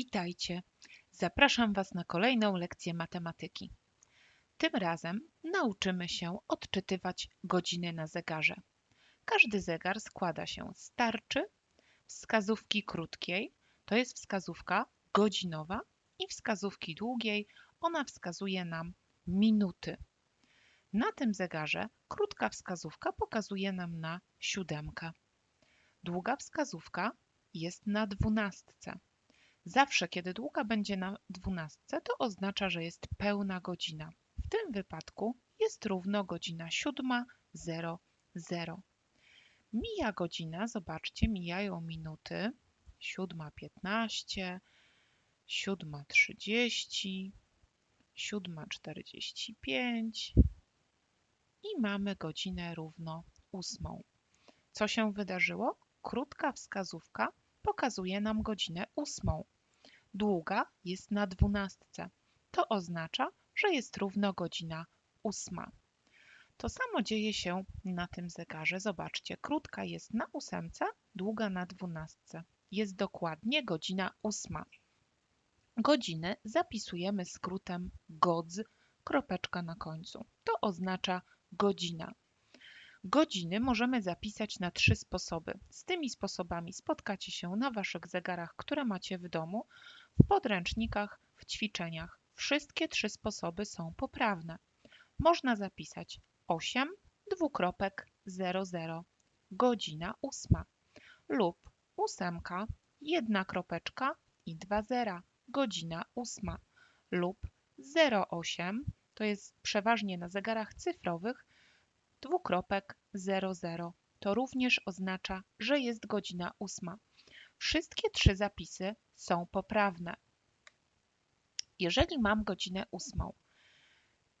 Witajcie! Zapraszam Was na kolejną lekcję matematyki. Tym razem nauczymy się odczytywać godziny na zegarze. Każdy zegar składa się z tarczy, wskazówki krótkiej, to jest wskazówka godzinowa, i wskazówki długiej, ona wskazuje nam minuty. Na tym zegarze krótka wskazówka pokazuje nam na siódemkę. Długa wskazówka jest na dwunastce. Zawsze, kiedy długa będzie na dwunastce, to oznacza, że jest pełna godzina. W tym wypadku jest równo godzina siódma zero zero. Mija godzina, zobaczcie, mijają minuty. Siódma piętnaście, siódma trzydzieści, siódma czterdzieści pięć i mamy godzinę równo ósmą. Co się wydarzyło? Krótka wskazówka pokazuje nam godzinę ósmą. Długa jest na dwunastce. To oznacza, że jest równo godzina ósma. To samo dzieje się na tym zegarze. Zobaczcie, krótka jest na ósemce, długa na dwunastce. Jest dokładnie godzina ósma. Godziny zapisujemy skrótem GODZ, kropeczka na końcu. To oznacza godzina. Godziny możemy zapisać na trzy sposoby. Z tymi sposobami spotkacie się na Waszych zegarach, które macie w domu, w podręcznikach, w ćwiczeniach. Wszystkie trzy sposoby są poprawne. Można zapisać 8, dwukropek 00, godzina 8 lub ósemka, jedna kropeczka i dwa zera, godzina 8 lub 08, to jest przeważnie na zegarach cyfrowych, dwukropek 00. To również oznacza, że jest godzina 8. Wszystkie trzy zapisy są poprawne. Jeżeli mam godzinę 8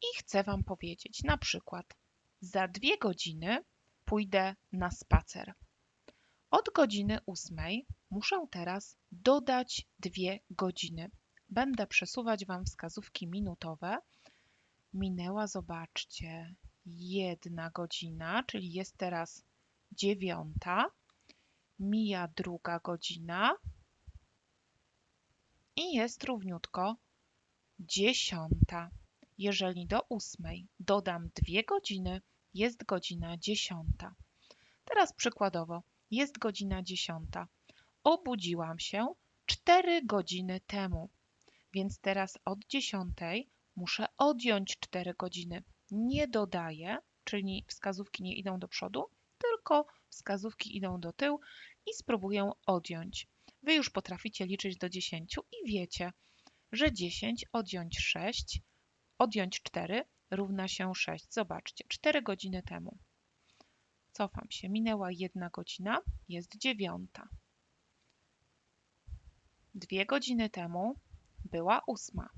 i chcę Wam powiedzieć na przykład za dwie godziny pójdę na spacer. Od godziny 8 muszę teraz dodać dwie godziny. Będę przesuwać Wam wskazówki minutowe. Minęła, zobaczcie, jedna godzina, czyli jest teraz dziewiąta. Mija druga godzina i jest równiutko dziesiąta. Jeżeli do ósmej dodam dwie godziny, jest godzina dziesiąta. Teraz przykładowo, jest godzina dziesiąta. Obudziłam się cztery godziny temu, więc teraz od dziesiątej muszę odjąć cztery godziny. Nie dodaję, czyli wskazówki nie idą do przodu, tylko wskazówki idą do tyłu i spróbuję odjąć. Wy już potraficie liczyć do 10 i wiecie, że 10 odjąć 6, odjąć 4 równa się 6. Zobaczcie, 4 godziny temu. Cofam się, minęła jedna godzina, jest dziewiąta. Dwie godziny temu była ósma.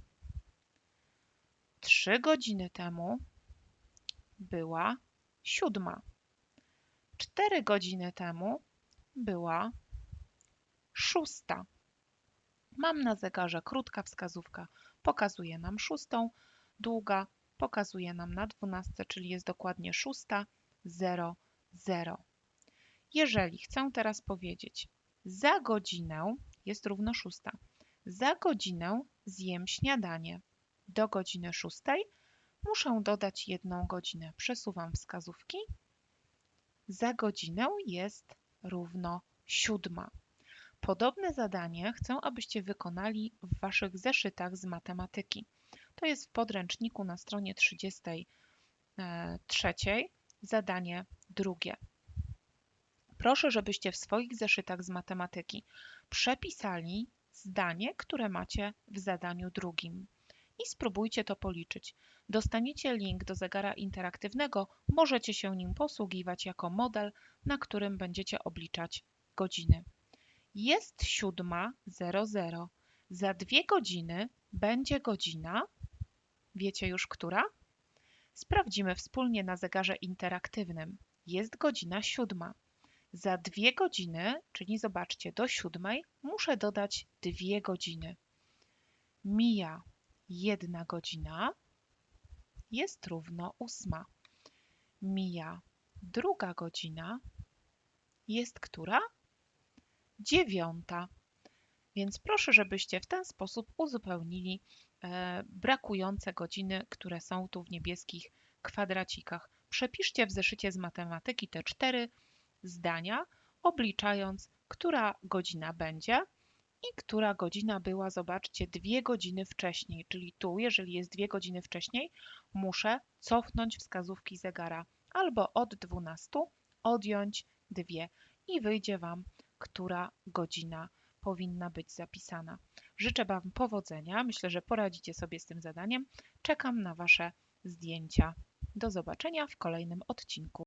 Trzy godziny temu była siódma. Cztery godziny temu była szósta. Mam na zegarze krótka wskazówka, pokazuje nam szóstą, długa pokazuje nam na dwunastce, czyli jest dokładnie szósta, zero, zero. Jeżeli chcę teraz powiedzieć za godzinę jest równo szósta. Za godzinę zjem śniadanie. Do godziny szóstej muszę dodać jedną godzinę. Przesuwam wskazówki. Za godzinę jest równo siódma. Podobne zadanie chcę, abyście wykonali w Waszych zeszytach z matematyki. To jest w podręczniku na stronie 33, zadanie drugie. Proszę, żebyście w swoich zeszytach z matematyki przepisali zdanie, które macie w zadaniu drugim i spróbujcie to policzyć. Dostaniecie link do zegara interaktywnego, możecie się nim posługiwać jako model, na którym będziecie obliczać godziny. Jest siódma zero zero. Za dwie godziny będzie godzina. Wiecie już która? Sprawdzimy wspólnie na zegarze interaktywnym. Jest godzina siódma. Za dwie godziny, czyli zobaczcie, do siódmej muszę dodać dwie godziny. Mija jedna godzina, jest równo ósma. Mija druga godzina, jest która? Dziewiąta. Więc proszę, żebyście w ten sposób uzupełnili e, brakujące godziny, które są tu w niebieskich kwadracikach. Przepiszcie w zeszycie z matematyki te cztery zdania, obliczając, która godzina będzie i która godzina była, zobaczcie, dwie godziny wcześniej. Czyli tu, jeżeli jest dwie godziny wcześniej, muszę cofnąć wskazówki zegara albo od 12 odjąć dwie i wyjdzie Wam, która godzina powinna być zapisana. Życzę Wam powodzenia. Myślę, że poradzicie sobie z tym zadaniem. Czekam na Wasze zdjęcia. Do zobaczenia w kolejnym odcinku.